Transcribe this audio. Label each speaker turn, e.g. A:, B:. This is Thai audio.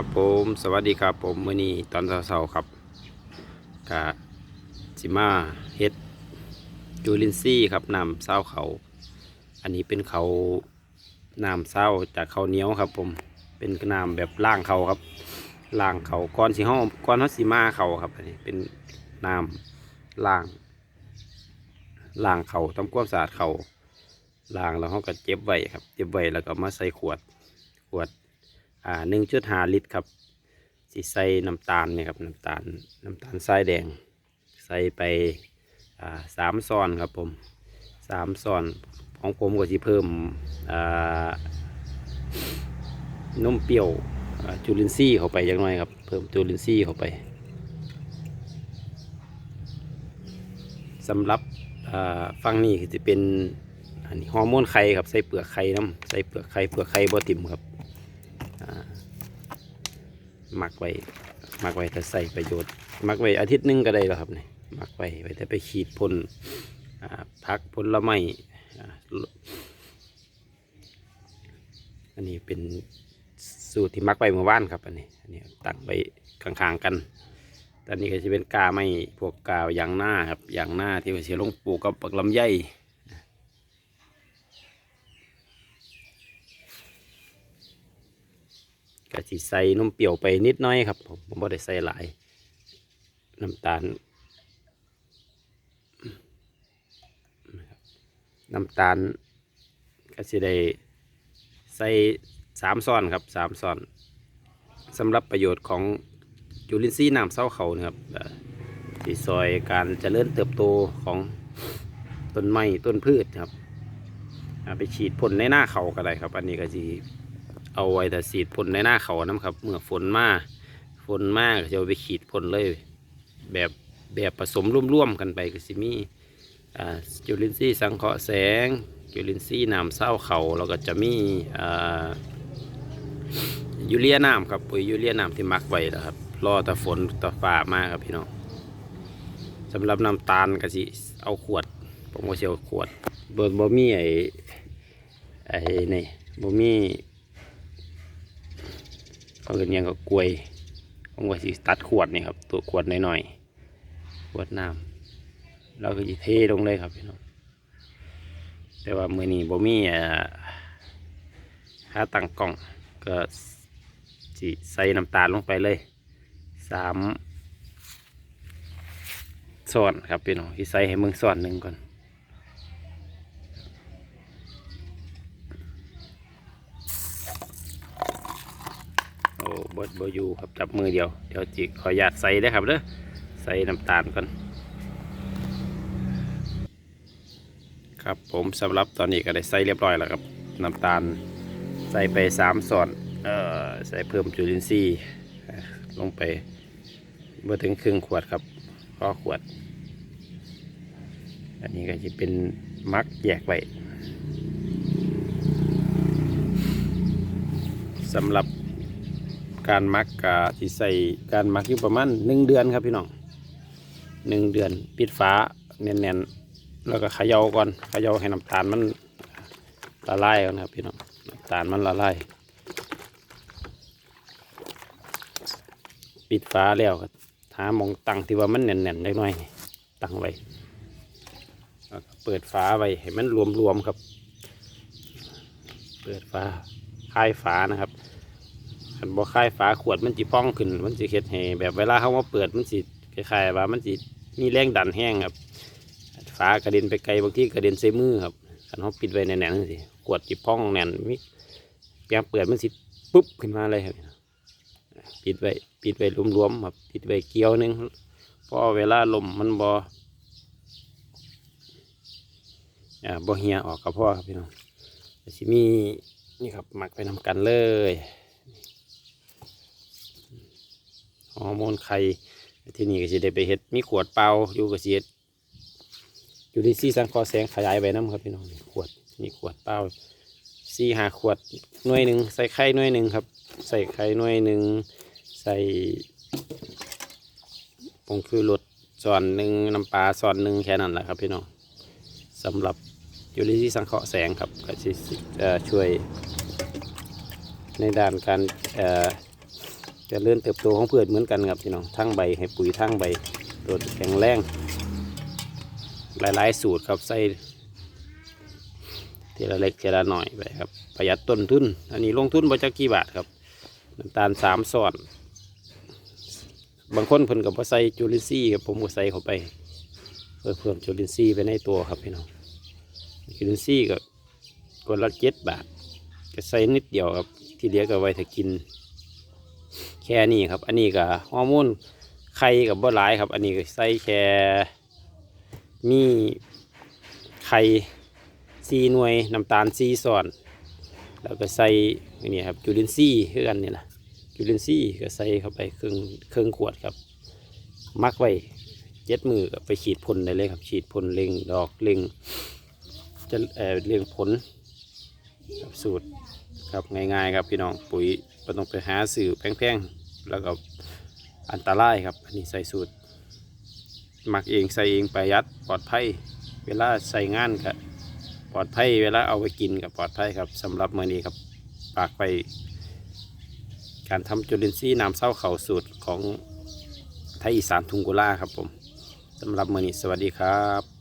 A: ครับผมสวัสดีครับผมมื่อนี้ตอนเช้าๆครับกะสิมาเฮ็ดจูลินซี่ครับน้ำเศร้าเขา อันนี้เป็นเขาน้ำเศร้าจากเขาเนียวครับผมเป็นน้ำแบบล่างเขาครับล่างเขาก้อนสีห้องก้อนเขาสีมาเขาครับอันนี้เป็นน้ำล่างล่างเขาทำความสะอาดเขาล่างแล้วเขาก็เจ็บไว้ครับเจ็บไว้แล้วก็มาใส่ขวดขวด อ่าหนึ่งจุดห้าลิตรครับสิใส่น้ำตาลเนี่ยครับน้ำตาลน้ำตาลทรายแดง ใส่ไปอ่าสามซอนครับผมสามซอนของผมก็จะเพิ่มอ่านมเปรี้ยวจุลินทรีย์เข้าไปอย่างน้อยครับ เพิ่มจุลินทรีย์เข้าไปสำหรับอ่าฟังนี่จะเป็นอันนี้ฮอร์โมนไข่ครับใส่เปลือกไข่น้ำใส่เปลือกไข่เปลือกไข่บอติมครับ หมักไว้หมักไว้ถ้าใส่ประโยชน์หมักไว้อาทิตย์หนึงก็ได้แล้วครับนี่หมักไว้ไว้แต่ไปขีดพ่นอ่าพักผลไม้อ่าอันนี้เป็นสูตรที่หมักไว้เมื่อวานครับอันนี้อันนี้ตั้งไว้ข้างๆกันตอนนี้ก็จะเป็นกาไม่พวกกายางหน้าครับยางหน้าที่ว่าเสียลงปลูกกับปักลำไย ก็สิใส่นมเปรี้ยวไปนิดน้อยครับผมผมบ่ได้ใส่หลายน้ำตาลน้ำตาลก็สิได้ใส่สามซ้อนครับสามซ้อนสำหรับประโยชน์ของจุลินทรีย์น้ำเศร้าเขานะครับเอ่อที่ซอยการเจริญเติบโตของต้นไม้ต้นพืชครับไปฉีดพ่นในหน้าเขาก็ได้ครับ อันนี้ก็สิ เอาไว้แต่สีดพ่นในหน้าเขาน้ำครับ เมื่อฝนมาฝนมากจะเอาไปขีดพ่นเลย แบบแบบผสมร่วมๆกันไปก็สิมีจุลินทรีย์สังเคราะห์แสง จุลินทรีย์น้ำเศร้าเขาแล้วก็จะมียูเรียน้ำครับปุ๋ยยูเรียน้ำที่มักไว้นะครับรอแต่ฝนแต่ฟ้ามากครับพี่น้องสำหรับน้ำตาลก็สิเอาขวดผมก็สิเอาขวดเบนบ่มีไอ้ไอ้นี่บ่มี เขาเรียกยังก็กลวยผมก็สิตัดขวดนี่ครับ ตัวขวดน้อยๆขวดน้ำเราก็จะเทลงเลยครับพี่น้องแต่ว่ามือนี้บ่มีเอ่อค่าตั้งกล่องก็สิใส่น้ำตาลลงไปเลยสามส่วนครับพี่น้องที่ใส่ให้มึงส่วนหนึ่งก่อน โอ้ บดบอยู่ครับจับมือเดียวเดี๋ยวจิขออนุญาตใส่ได้ครับเด้อใส่น้ำตาลก่อนครับผมสำหรับตอนนี้ก็ได้ใส่เรียบร้อยแล้วครับน้ำตาลใส่ไปสามส่วนเอ่อใส่เพิ่มจุลินทรีย์ลงไปเมื่อถึงครึ่งขวดครับก็ขวด อันนี้ก็จะเป็นมักแยกไว้สำหรับ การมักกะที่ใส่การมักอยู่ประมาณหนึ่งเดือนครับพี่น้องหนึ่งเดือนปิดฝาแน่นๆแล้วก็เขย่าก่อนเขย่าให้น้ำตาลมันละลายก่อนครับพี่น้องน้ำตาลมันละลายปิดฝาแล้วก็หามองตั้งที่ว่ามันแน่นๆได้หน่อยตั้งไว้แล้วเปิดฝาไว้ให้มันรวมๆครับ เปิดฝาคลายฝานะครับ ขันบ่คายฝาขวดมันจิพองขึ้น มันจิเฮ็ดให้แบบเวลาเขามาเปิดมันสิคล้ายๆว่ามันสิมีแรงดันแห้งครับฝากระเด็นไปไกลบางที่กระเด็นใส่มือครับขันเขาปิดไว้แน่นๆสิขวดจิพองแน่นมีเพียงเปิดมันสิปุ๊บขึ้นมาเลยครับ ปิดไว้ปิดไว้รวมๆครับปิดไว้เกี่ยวหนึงเพราะเวลาลมมันบ่อ่าบ่เหียออกกับพ่อครับพี่น้องสิมีนี่ครับหมักไปนำกันเลย ฮอร์โมนไข่ที่นี่ก็จะได้ไปเฮ็ดมีขวดเปล่าอยู่กับเสียอยู่ที่ซี่สังเคอแสงขยายไปน้ำครับพี่น้องนี่ขวดมีขวดเปล่าซี่หาขวดหน่วยหนึ่งใส่ไข่หน่วยหนึ่งครับ ใส่ไข่หน่วยหนึ่งใส่ผงคือรสส่วนหนึ่งน้ำปลาส่วนหนึ่งแค่นั้นแหละครับพี่น้องสำหรับยูริที่สังเคราะห์แสงครับก็จะช่วยในด้านการเอ่อ จะเลื่อนเติบโตของพืชเหมือนกันครับพี่น้องทั้งใบให้ปุ๋ยทั้งใบตัวแข็งแรงหลายๆ สูตรครับใส่ทีละเล็กทีละหน่อยไปครับประหยัดต้นทุน อันนี้ลงทุนบาจักกี่บาทครับน้ำตาลสามซอนบางคนเพิ่นกับว่าใส่จุลินทรีย์ครับผมก็ใส่เข้าไปเพื่อเพิ่มจุลินทรีย์ไปในตัวครับพี่น้องจุลินทรีย์ก็กวนละเจ็ดบาท ก็ใส่นิดเดียวครับที่เหลือก็ไว้ถ้ากิน ค่นี้ครับ อันนี้ก็ฮอร์โมนไข่กับบ่หลายครับ อันนี้ก็ใส่แค่มีไข่ซีหน่วยน้ำตาลซีส่อน แล้วก็ใส่นนี้ครับจุลินทรีย์คือกันนี่นะจุลินทรีย์ก็ใส่เข้าไปครึ่งครึ่งขวดครับ มักไว้เจ็ดมือก็ไปฉีดพ่นได้เลยครับ ฉีดพ่นเล็งดอกเล็งจะเอ่อเล็งผลสูตรครับง่ายๆครับพี่น้องปุ๋ยไม่ต้องไปหาสื่อแพงๆ แล้วก็อันตรายครับ อันนี้ใส่สูตรหมักเองใส่เองประหยัดปลอดภัย เวลาใส่งานครับปลอดภัย เวลาเอาไปกินกับปลอดภัยครับสำหรับมื้อนี้ครับฝากไป การทำจุลินทรีย์น้ำเศร้าเขาสูตรของไทยอีสานทุงกุล่าครับผมสำหรับมื้อนี้สวัสดีครับ